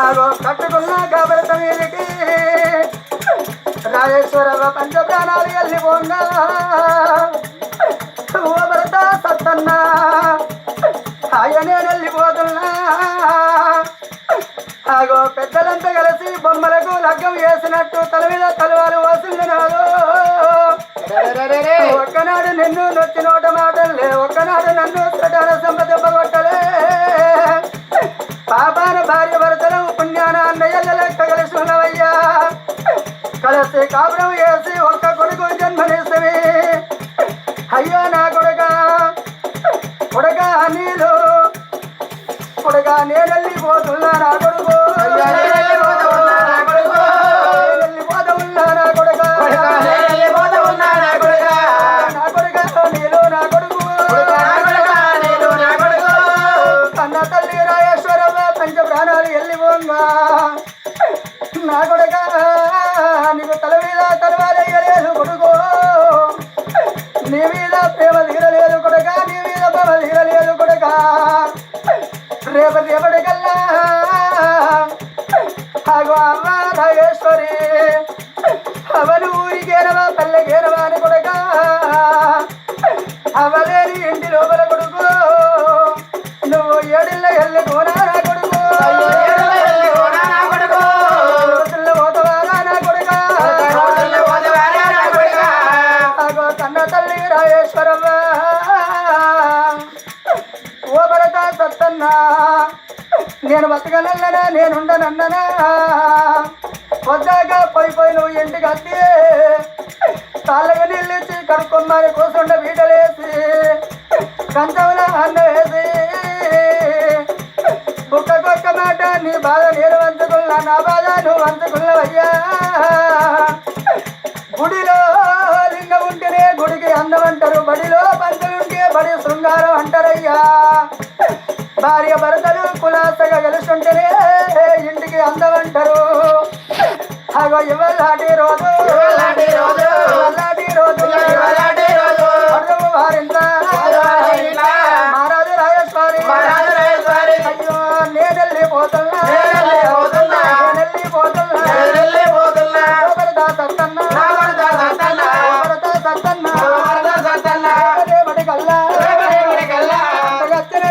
ఆగో కట్టుకున్న కబరత మీదకి రాజేశ్వరవ పంచ ప్రాణాలు ఓ భరత సత్తన్న. ఆయనే వెళ్ళిపోతున్నా ఆగో పెద్దలంతా కలిసి బొమ్మలకు లగ్గం వేసినట్టు తల మీద తలవారు వస్తున్నాడు ఒక్కనాడు నిన్ను నొచ్చి నోట మాటలే ఒక్కనాడు నన్ను సటాన కాపురం నేను బతకనల్లనా నేనుండనన్ననా? వద్దాక పోయి పోయి నువ్వు ఇంటికి అత్తి. తాళ్ళగా నీళ్ళిచ్చి కడుక్కొమ్మని కూర్చుండ బీటలేసి కంచంలో అన్న వేసి కుక్కకొక్క మాట నీ బాధ నేను వంచుకున్నా నా బాధ నువ్వు వంచుకున్నావయ్యా. గుడిలో లింగం ఉంటేనే గుడికి అందం అంటారు బడిలో పంతులుంటే బడి శృంగారం అంటారయ్యా. భార్య భర్తలు కులాసగా కలిసుంటేనే ఇంటికి అందమంటారు. అగో ఇవ్వలాంటి రోజు.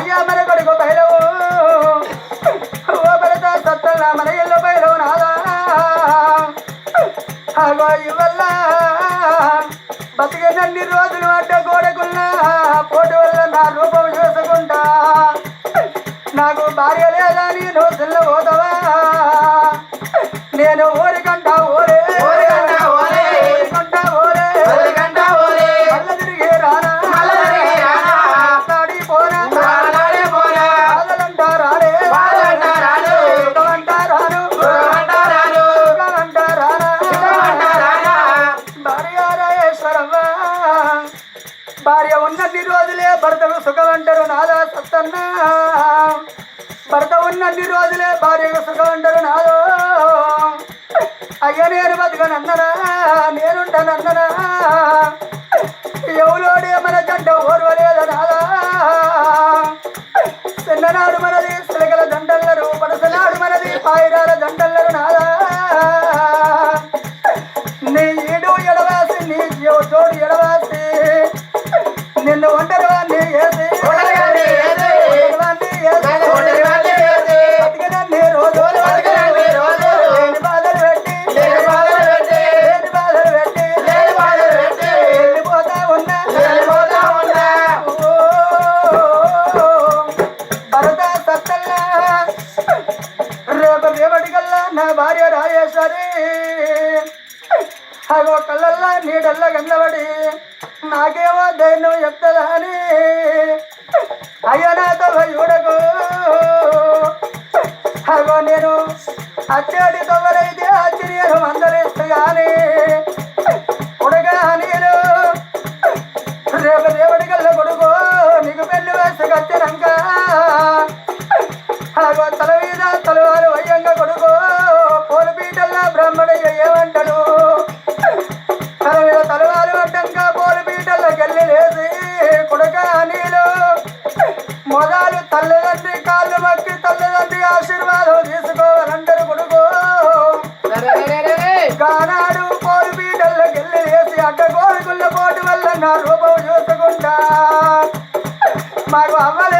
అయ్యా మన కొడుకు బయలవు ఓ భరత సత్తల్లా మన ఇల్లు బయలవు నాదా. అగో ఇవల్ల బతికినన్ని రోజులు అడ్డ గోడకున్నా పోటీ వల్ల నా రూపం చూసుకుంటా. నాకు భార్య ఉన్నన్ని రోజులే భార్యగా సుఖం ఉండరు నాదో అయ్య నేను బతకనన్ననా నేనుంటానన్ననా ఎవలోడే మన జంట ఓర్వలేదు నాదా చిన్ననాడు మనది సిలకల దండల్లరు పడసనాడు మనది పాయిరారు ఒకేసారి అగో కళ్ళల్లా నీడల్లా కనబడి నాకేమో ధైర్యం చెప్తుందా అని. అయ్యో నాతో చూడకు అగో నేను అచ్చాడి తవ్వరైతే ఆశ్చర్యం అందరేస్తా అడ్డ కోరికల్లో పోటు వల్ల నా రూపం చూసుకుంటా. మాకు అవ్వలేదు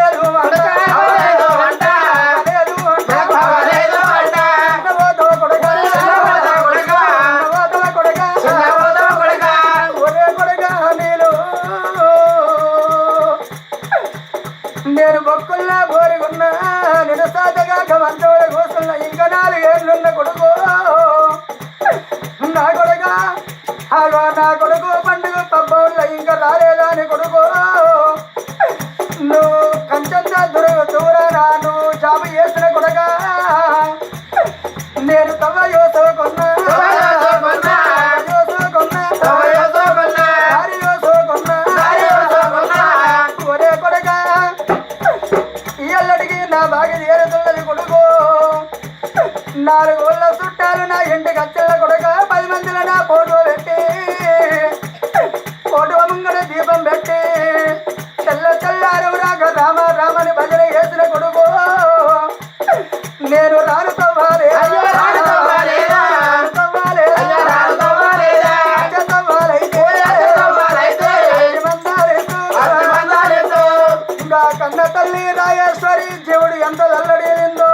తల్లి రాయేశ్వరి జీవుడు ఎంత అల్లడేలిందో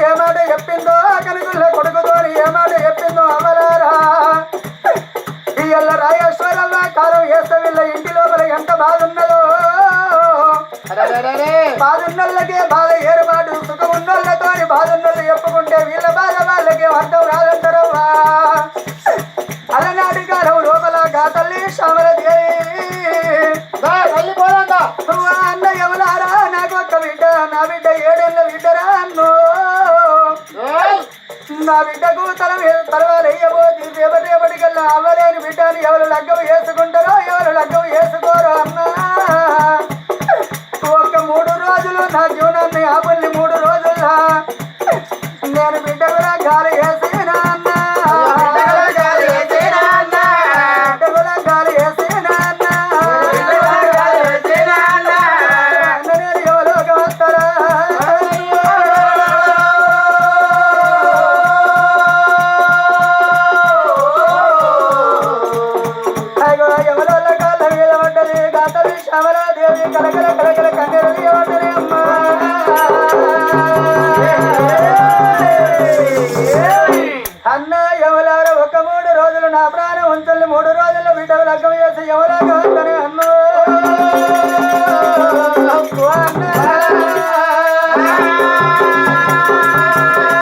ఏ మాట చెప్పిందో కనుగుల కొడుకుతో ఏ ఏమాట చెప్పిందో అమలారా ఈ ఎల్ల రాజేశ్వరల్ల కాలం వేస్తే వీళ్ళ ఇంటి లోపల ఎంత బాధ ఉన్నదో బాధ బాధ ఏర్పాటు సుఖం ఉన్నోళ్ళతో బాధ ఉన్నోళ్ళు Navidad.